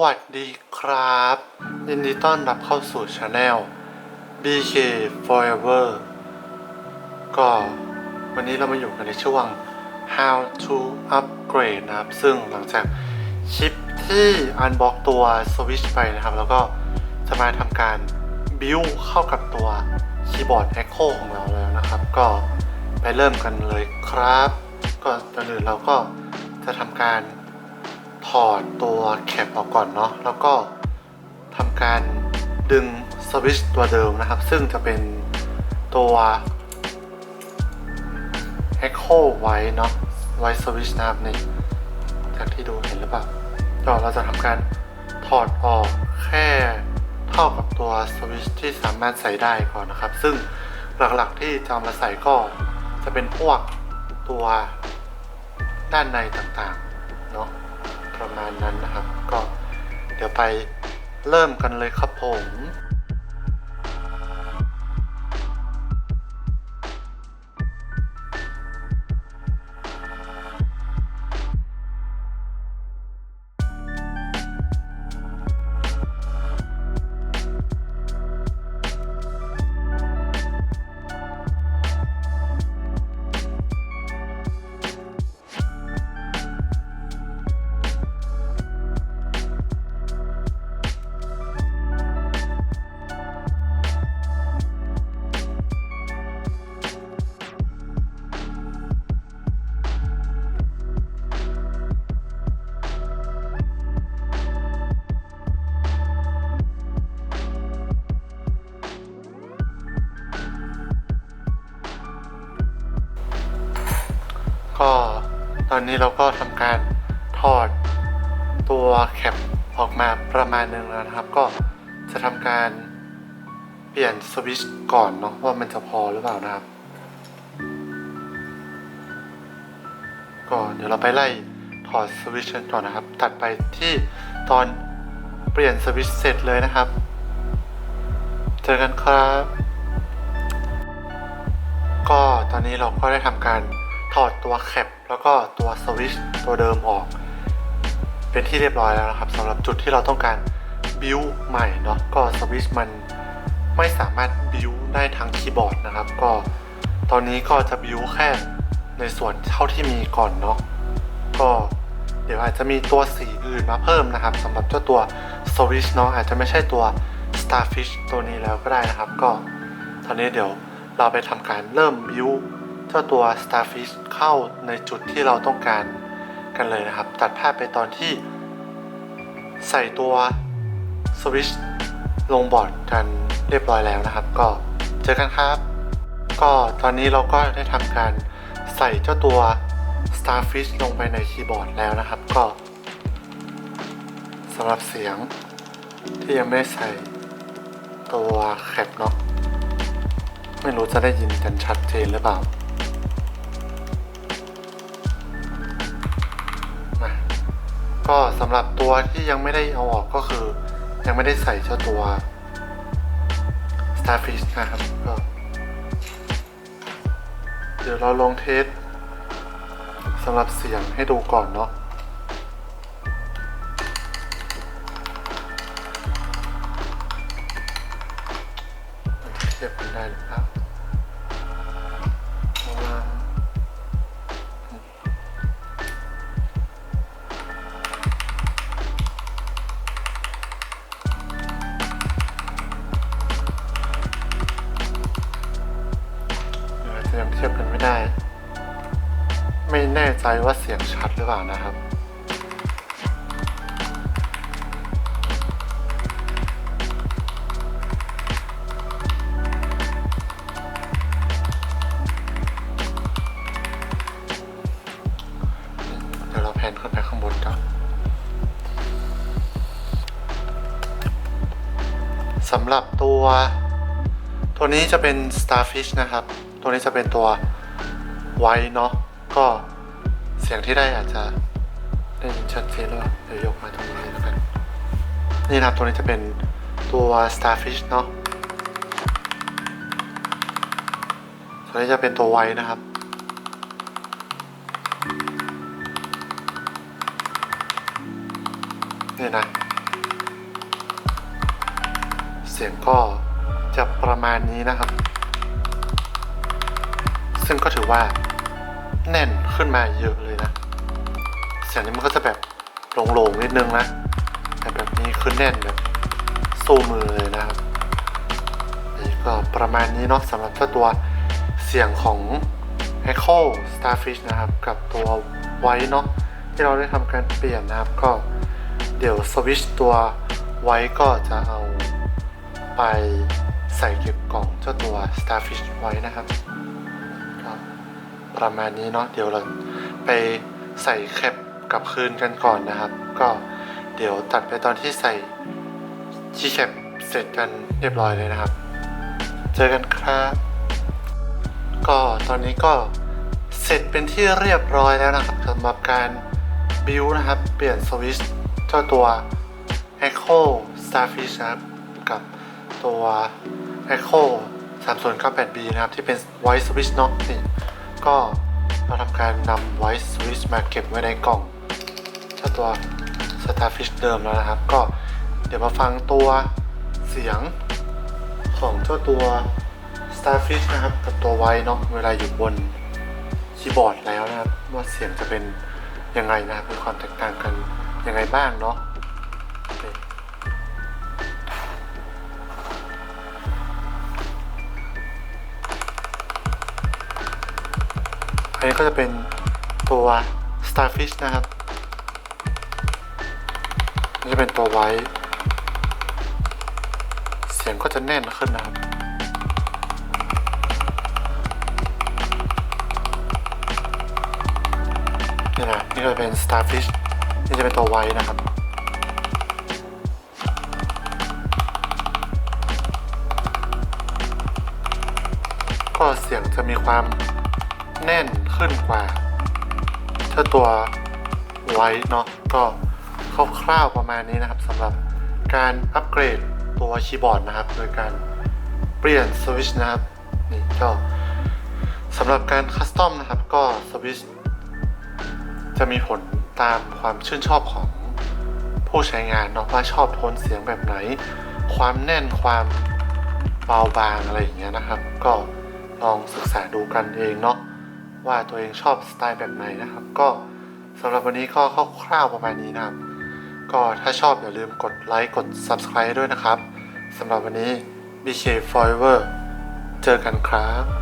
วัสดีครับ ยินดีต้อนรับเข้าสู่ช anel BK Forever ก็วันนี้เรามาอยู่กันในช่วง How to Upgrade นะครับ ซึ่งหลังจากคลิปที่อันบ็อกตัว Switch ไปนะครับ แล้วก็จะมาทำการ build เข้ากับตัวคีย์บอร์ด Echo ของเราแล้วนะครับ ก็ไปเริ่มกันเลยครับ ก็ก่อนอื่นเราก็จะทำการ ถอดตัวแคปออกก่อนเนาะแล้วก็ทำการดึงสวิตช์ตัวเดิมนะครับ ซึ่งจะเป็นตัว Echo ไว้เนาะไว้สวิตช์นะครับนี่จากที่ดูเห็นหรือเปล่าก็เราจะทำการถอดออกแค่เท่ากับตัวสวิตช์ที่สามารถใส่ได้ก่อนนะครับ ซึ่งหลักๆที่จะมาใส่ก็จะเป็นพวกตัวด้านในต่างๆเนาะ นั้นนะครับ ก็เดี๋ยวไปเริ่มกันเลยครับผม ตอนนี้เราก็ทำการถอดตัวแคปออกมาประมาณหนึ่งแล้วนะครับ ก็จะทำการเปลี่ยนสวิตช์ก่อนเนาะว่ามันจะพอหรือเปล่านะครับ ก็เดี๋ยวเราไปไล่ถอดสวิตช์กันก่อนนะครับ ตัดไปที่ตอนเปลี่ยนสวิตช์เสร็จเลยนะครับ เจอกันครับ ก็ตอนนี้เราก็ได้ทำการถอดตัวแคป แล้วก็ตัวสวิชตัวเดิมออก เป็นที่เรียบร้อยแล้วนะครับสำหรับจุดที่เราต้องการบิวใหม่เนาะก็สวิชมันไม่สามารถบิวได้ทั้งคีย์บอร์ดนะครับ ก็ตอนนี้ก็จะบิวแค่ในส่วนเท่าที่มีก่อนเนาะก็เดี๋ยวอาจจะมีตัวสีอื่นมาเพิ่มนะครับสำหรับเจ้าตัวสวิชเนาะอาจจะไม่ใช่ตัว Starfish ตัวนี้แล้วก็ได้นะครับ ก็ตอนนี้เดี๋ยวเราไปทำการเริ่มบิว เจ้าตัว Starfish เข้าในจุดที่เราต้องการกันเลยนะครับ ตัดภาพไปตอนที่ใส่ตัวสวิชลงบอร์ดกันเรียบร้อยแล้วนะครับ ก็เจอกันครับ ก็ตอนนี้เราก็ได้ทำการใส่เจ้าตัว Starfish ลงไปในคีย์บอร์ดแล้วนะครับ ก็สำหรับเสียงที่ยังไม่ได้ใส่ตัวแคปเนาะไม่รู้จะได้ยินกันชัดเจนหรือเปล่า ก็สำหรับตัวที่ยังไม่ได้เอาออกก็คือ ยังไม่ได้ใส่เจ้าตัว Starfish นะครับก็เดี๋ยวเราลองเทสสำหรับเสียงให้ดูก่อนเนาะ ใจว่าเสียงชัดหรือเปล่านะครับเดี๋ยวเราแพนขึ้นไปข้างบนกันสำหรับตัว ตัวนี้จะเป็น Starfish นะครับ ตัวนี้จะเป็นตัวไวเนาะก็ สียงที่ได้อาจจะได้ยินชัดเจนแล้วเดี๋ยวยกมาตรงนี้แล้วกันนี่นะครับตัวนี้จะเป็นตัว Starfish เนาะตัวนี้จะเป็นตัวไวนะครับนี่นะ เสียงก็จะประมาณนี้นะครับ ซึ่งก็ถือว่าแน่นขึ้นมาเยอะเลย เสียงนี้มันก็จะแบบโหลงๆนิดนึงนะแต่แบบนี้คือแน่นแบบสู้มือเลยนะครับนี่ก็ประมาณนี้เนาะสำหรับเจ้าตัวเสียงของ Echo Starfish นะครับ กับตัวไว้เนาะที่เราได้ทำการเปลี่ยนนะครับก็เดี๋ยวสวิชตัวไว้ก็จะเอาไปใส่เก็บกล่องเจ้าตัว Starfish ไว้นะครับประมาณนี้เนาะเดี๋ยวเราไปใส่แคป กลับคืนกันก่อนนะครับ ก็เดี๋ยวตัดไปตอนที่ใส่ที่แคปเสร็จกันเรียบร้อยเลยนะครับ เจอกันครับก็ตอนนี้ก็เสร็จเป็นที่เรียบร้อยแล้วนะครับสำหรับการบิวนะครับ เปลี่ยนสวิตช์เจ้าตัว Echo Starfish นะครับกับตัว Echo 3098B นะครับ ที่เป็น White Switch เนาะนี่ก็เราทำการนำ White Switch มาเก็บไว้ในกล่อง จ้าตัว Starfish เดิมแล้วนะครับ ก็เดี๋ยวมาฟังตัวเสียงของเจ้าตัว Starfish นะครับกับตัวไวเนาะเวลาอยู่บนคีย์บอร์ดแล้วนะครับ ว่าเสียงจะเป็นยังไงนะครับมีความแตกต่างกันยังไงบ้างเนาะอันนี้ก็จะเป็นตัว Starfish นะครับ นี่จะเป็นตัวไว้ เสียงก็จะแน่นขึ้นนะครับนี่นะนี่ก็จะเป็น starfish นี่จะเป็นตัวไว้นะครับก็เสียงจะมีความแน่นขึ้นกว่า ถ้าตัวไว้เนาะก็ คร่าวๆประมาณนี้นะครับสำหรับการอัปเกรดตัวคีย์บอร์ดนะครับ โดยการเปลี่ยนสวิชนะครับนี่ก็สำหรับการคัสตอมนะครับก็สวิชจะมีผลตามความชื่นชอบของผู้ใช้งานเนาะว่าชอบโทนเสียงแบบไหน ความแน่นความเบาบางอะไรอย่างเงี้ยนะครับ ก็ลองศึกษาดูกันเองเนาะว่าตัวเองชอบสไตล์แบบไหนนะครับ ก็สำหรับวันนี้ก็คร่าวๆประมาณนี้นะครับ ก็ถ้าชอบอย่าลืมกดไลค์กด Subscribe ด้วยนะครับสำหรับวันนี้ BK Forever เจอกันครับ